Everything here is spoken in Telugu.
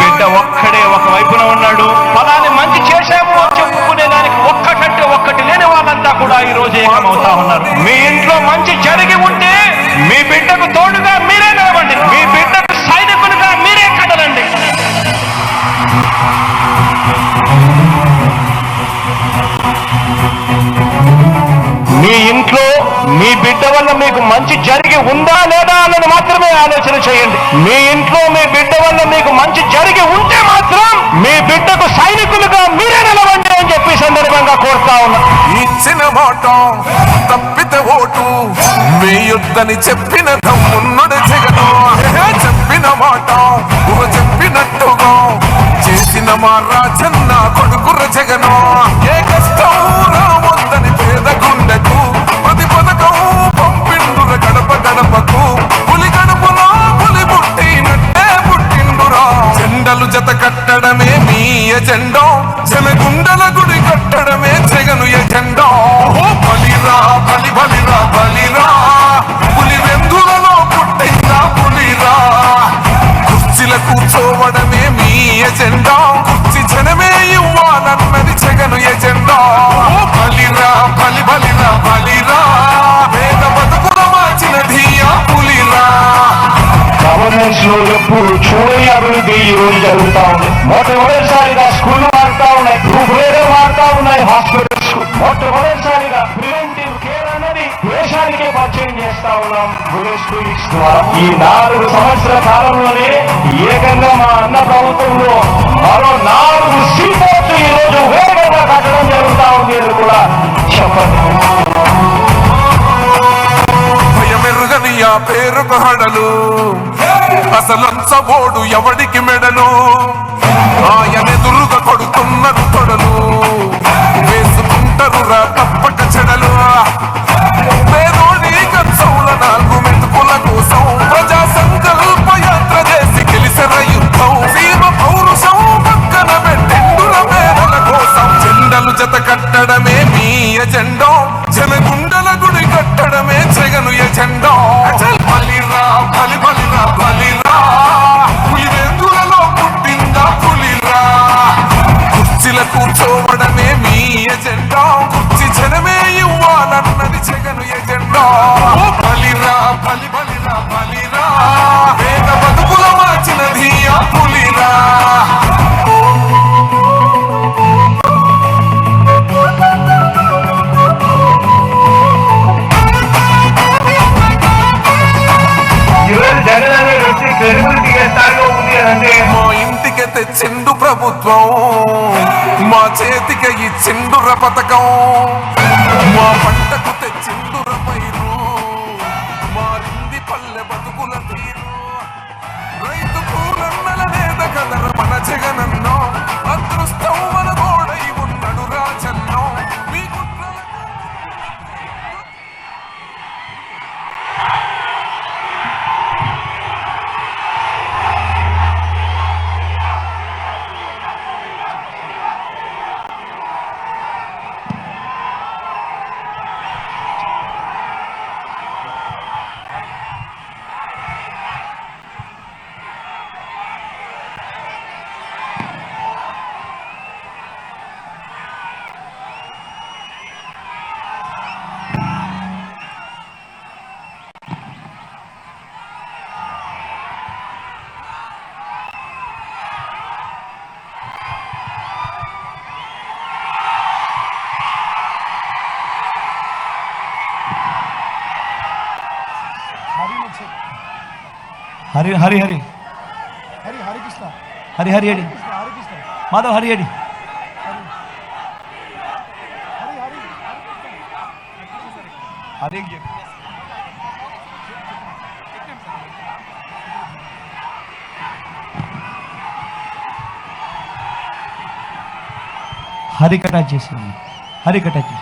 ఒక్కడే ఒక వైపున ఉన్నాడు. ఫలాన్ని మంచి చేశాము చెప్పుకునే దానికి ఒక్కటంటే ఒక్కటి లేని వాళ్ళంతా కూడా ఈ రోజు ఏకమవుతా ఉన్నారు. మీ ఇంట్లో మంచి జరిగి ఉంటే మీ బిడ్డకు తోడుగా మీరే నిలవండి. మీ బిడ్డకు సైనికులుగా మీరే కదలండి. మీ ఇంట్లో మీ బిడ్డ వల్ల మీకు మంచి జరిగి ఉందా లేదా ఆలోచన చేయండి. మీ ఇంట్లో మీ బిడ్డ వల్ల మీకు మంచి జరిగి ఉంటే మాత్రం మీ బిడ్డకు సైనికులుగా మీరే నిలవండి అని చెప్పి సందర్భంగా కోరుతా ఉన్నా. ఇచ్చిన మాట తప్పితే ఓటు వేయొద్దని చెప్పిన తమ్మున్నడు జగను. చెప్పిన మాట చెప్పినట్టుగా చేసిన మా రాజన్న కొడుకుర జగను. ఏ కష్టం హాస్పిటల్స్ మొట్టమొదటిసారిగా ప్రివెంటివ్ కేర్ అనేది దేశానికే పరిచయం చేస్తా ఉన్నాం. విలేజ్ క్లినిక్స్ ద్వారా ఈ నాలుగు సంవత్సరాల కాలంలోనే ఏకంగా మా అన్న ప్రభుత్వంలో మరో నాలుగు సీపోర్ట్లు ఈ రోజు వేగంగా కట్టడం జరుగుతా ఉంది అని కూడా చెప్పండి. ఆ పేరుకు హడలు అసలంచబోడు ఎవడికి మెడలు? ఆయనెదురుగా కొడుతున్నారు తొడలు వేసుకుంటారు రా బలిరా బలి బలిరా బలిరా. వేద బతుకుల మార్చినది ఆ పులిరా. మా ఇంటికి తెచ్చిండు ప్రభుత్వం. మా చేతికి ఇచ్చిండుర పథకం. మా పంటకు హరి హరి హరి. హరి హరికృష్ణ హరి హరి హరి. హరికృష్ణ మాధవ్ హరి హరి. హరి హరి హరి. హరి కటాచ్